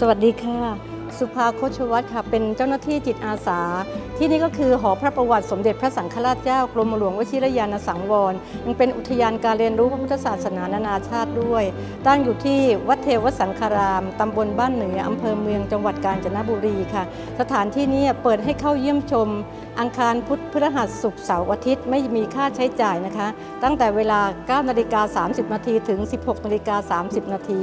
สวัสดีค่ะ สุภาโคชวัตรค่ะ เป็นเจ้าหน้าที่จิตอาสา ที่นี่ก็คือหอพระประวัติสมเด็จพระสังฆราชเจ้ากรมหลวงวชิรยานสังวร ยังเป็นอุทยานการเรียนรู้พระพุทธศาสนานานาชาติด้วย ตั้งอยู่ที่วัดเทวสังคาราม ตำบลบ้านเหนืออำเภอเมืองจังหวัดกาญจนบุรีค่ะ สถานที่นี้เปิดให้เข้าเยี่ยมชม อังคารพุธพฤหัสศุกร์เสาร์อาทิตย์ไม่มีค่าใช้จ่ายนะคะ ตั้งแต่เวลา 9 นาฬิกา 30 นาทีถึง 16 นาฬิกา 30 นาที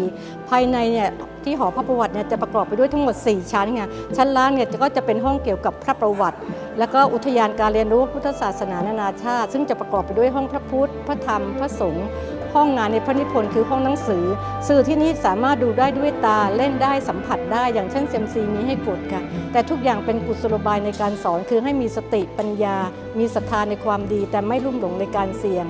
ภายในเนี่ยที่หอพระประวัติเนี่ยจะประกอบไปด้วยทั้งหมด 4ชั้นไงชั้นล่างเนี่ยก็จะเป็นห้องเกี่ยวกับพระประวัติ แล้วก็อุทยานการเรียนรู้พุทธศาสนานานาชาติ ซึ่งจะประกอบไปด้วยห้องพระพุทธ พระธรรม พระสงฆ์ห้องงานในพระนิพนธ์คือห้องหนังสือ สื่อที่นี่สามารถดูได้ด้วยตาเล่นได้สัมผัสได้อย่างเช่นเซมซีมีให้กดค่ะ แต่ทุกอย่างเป็นกุศโลบายในการสอนคือให้มีสติปัญญา มีศรัทธาในความดี แต่ไม่ลุ่มหลงในการเสี่ยง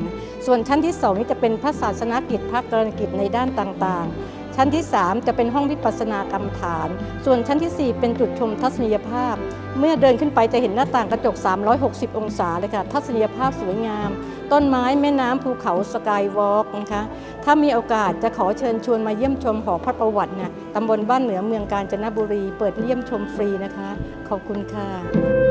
ส่วนชั้นที่สองนี่จะเป็นพระศาสนกิจพระกรณกิจในด้านต่างๆ ชั้นที่ 3 จะเป็นห้องวิปัสสนากรรมฐาน ส่วนชั้นทีสี่ 4 เป็นจุดชมทัศนียภาพ เมื่อเดินขึ้นไปจะเห็นหน้าต่างกระจก 360 องศาเลยค่ะทัศนียภาพสวยงาม ต้นไม้แม่น้ำภูเขาสกายวอล์กนะคะถ้ามีโอกาสจะขอเชิญชวนมาเยี่ยมชมหอพระประวัติเนี่ยตำบลบ้านเหนือเมืองกาญจนบุรี เปิดเยี่ยมชมฟรีนะคะ ขอบคุณค่ะ